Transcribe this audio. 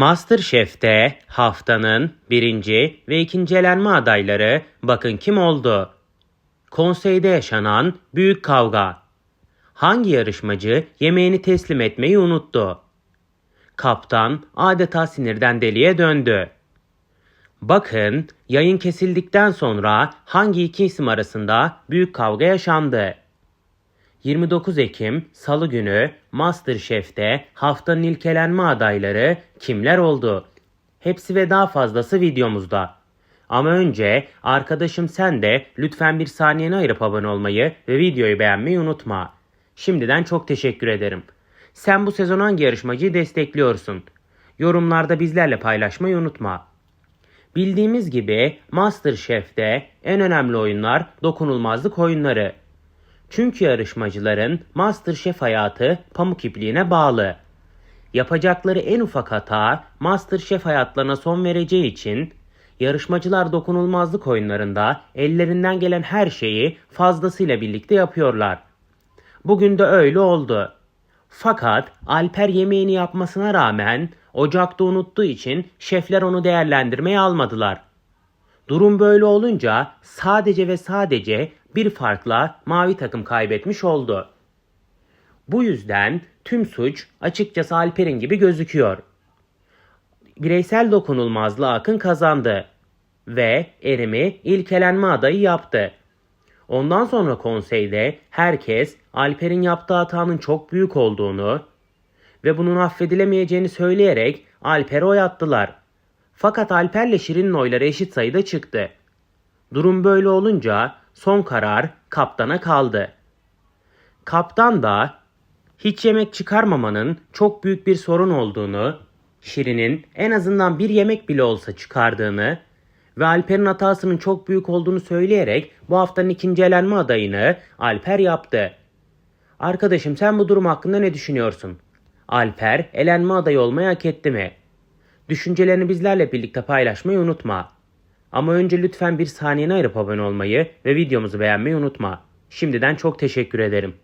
Masterchef'te haftanın birinci ve ikinci elenme adayları bakın kim oldu? Konseyde yaşanan büyük kavga. Hangi yarışmacı yemeğini teslim etmeyi unuttu? Kaptan adeta sinirden deliye döndü. Bakın yayın kesildikten sonra hangi iki isim arasında büyük kavga yaşandı? 29 Ekim Salı günü MasterChef'te haftanın ilk elenme adayları kimler oldu? Hepsi ve daha fazlası videomuzda. Ama önce arkadaşım sen de lütfen bir saniyeni ayırıp abone olmayı ve videoyu beğenmeyi unutma. Şimdiden çok teşekkür ederim. Sen bu sezon hangi yarışmacıyı destekliyorsun? Yorumlarda bizlerle paylaşmayı unutma. Bildiğimiz gibi MasterChef'te en önemli oyunlar dokunulmazlık oyunları. Çünkü yarışmacıların MasterChef hayatı pamuk ipliğine bağlı. Yapacakları en ufak hata MasterChef hayatlarına son vereceği için yarışmacılar dokunulmazlık oyunlarında ellerinden gelen her şeyi fazlasıyla birlikte yapıyorlar. Bugün de öyle oldu. Fakat Alper yemeğini yapmasına rağmen ocakta unuttuğu için şefler onu değerlendirmeye almadılar. Durum böyle olunca sadece ve sadece bir farkla mavi takım kaybetmiş oldu. Bu yüzden tüm suç açıkçası Alper'in gibi gözüküyor. Bireysel dokunulmazlığı Akın kazandı ve Erim'i ilk elenme adayı yaptı. Ondan sonra konseyde herkes Alper'in yaptığı hatanın çok büyük olduğunu ve bunun affedilemeyeceğini söyleyerek Alper'e oy attılar. Fakat Alper'le Şirin'in oyları eşit sayıda çıktı. Durum böyle olunca son karar kaptana kaldı. Kaptan da hiç yemek çıkarmamanın çok büyük bir sorun olduğunu, Şirin'in en azından bir yemek bile olsa çıkardığını ve Alper'in hatasının çok büyük olduğunu söyleyerek bu haftanın ikinci elenme adayını Alper yaptı. Arkadaşım sen bu durum hakkında ne düşünüyorsun? Alper elenme adayı olmayı hak etti mi? Düşüncelerini bizlerle birlikte paylaşmayı unutma. Ama önce lütfen bir saniyeni ayırıp abone olmayı ve videomuzu beğenmeyi unutma. Şimdiden çok teşekkür ederim.